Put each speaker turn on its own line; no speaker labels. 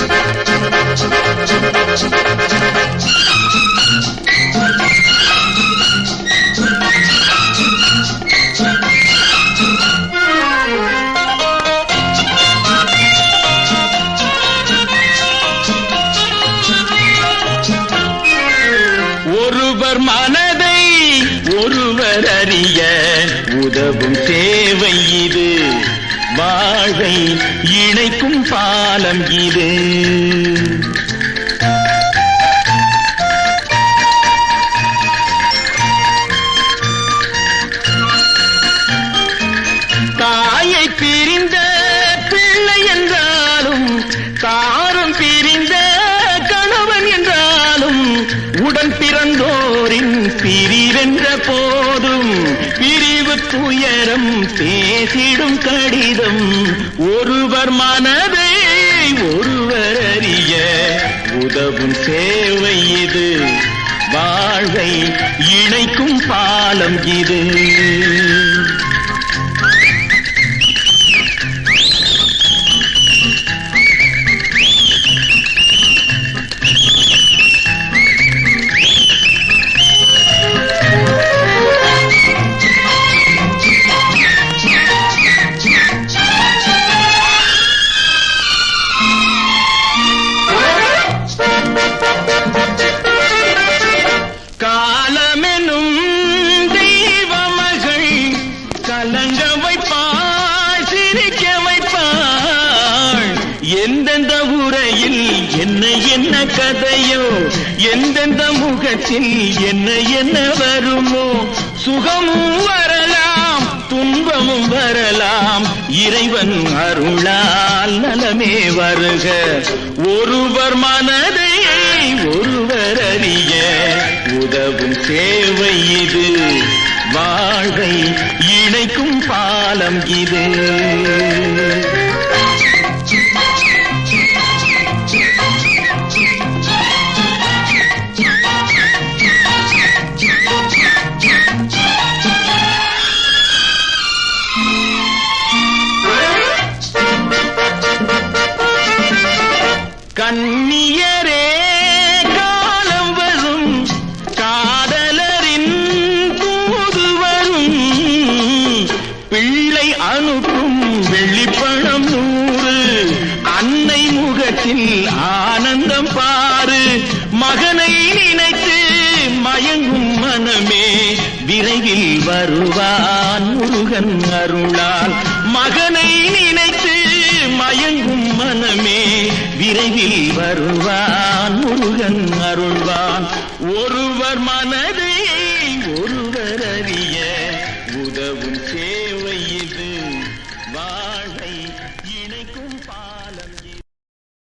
Thank you. இணைக்கும் பாலம் இது. தாயை பிரிந்த பிள்ளை என்றாலும் தாரம் பிரிந்த கணவன் என்றாலும் உடன் பிறந்தோரின் பிரிவென்ற போ துயரம் பேசிடும் கடிதம். ஒருவர் மனதை ஒருவர் அறிய உதவும் சேவை இது. வாழ்வை இணைக்கும் பாலம் இது. எந்தெந்த உரையில் என்ன என்ன கதையோ எந்தெந்த முகத்தில் என்ன என்ன வருமோ சுகமும் வரலாம் துன்பமும் வரலாம் இறைவன் அருளால் நலமே வருக. ஒருவர் மனதை ஒருவர் அறிய உதவும் சேவை இது. வாழ்வை இணைக்கும் பாலம் இது. அனுப்பும் வெள்ளிப்பழம் நூறு. அன்னை முகத்தில் ஆனந்தம் பாரு. மகனை நினைத்து மயங்கும் மனமே விரைவில் வருவான் முருகன் அருளால். மகனை நினைத்து மயங்கும் மனமே விரைவில் வருவான் முருகன் அருள்வான். ஒருவர் மனதை ஒருவர் அறிய ஒரு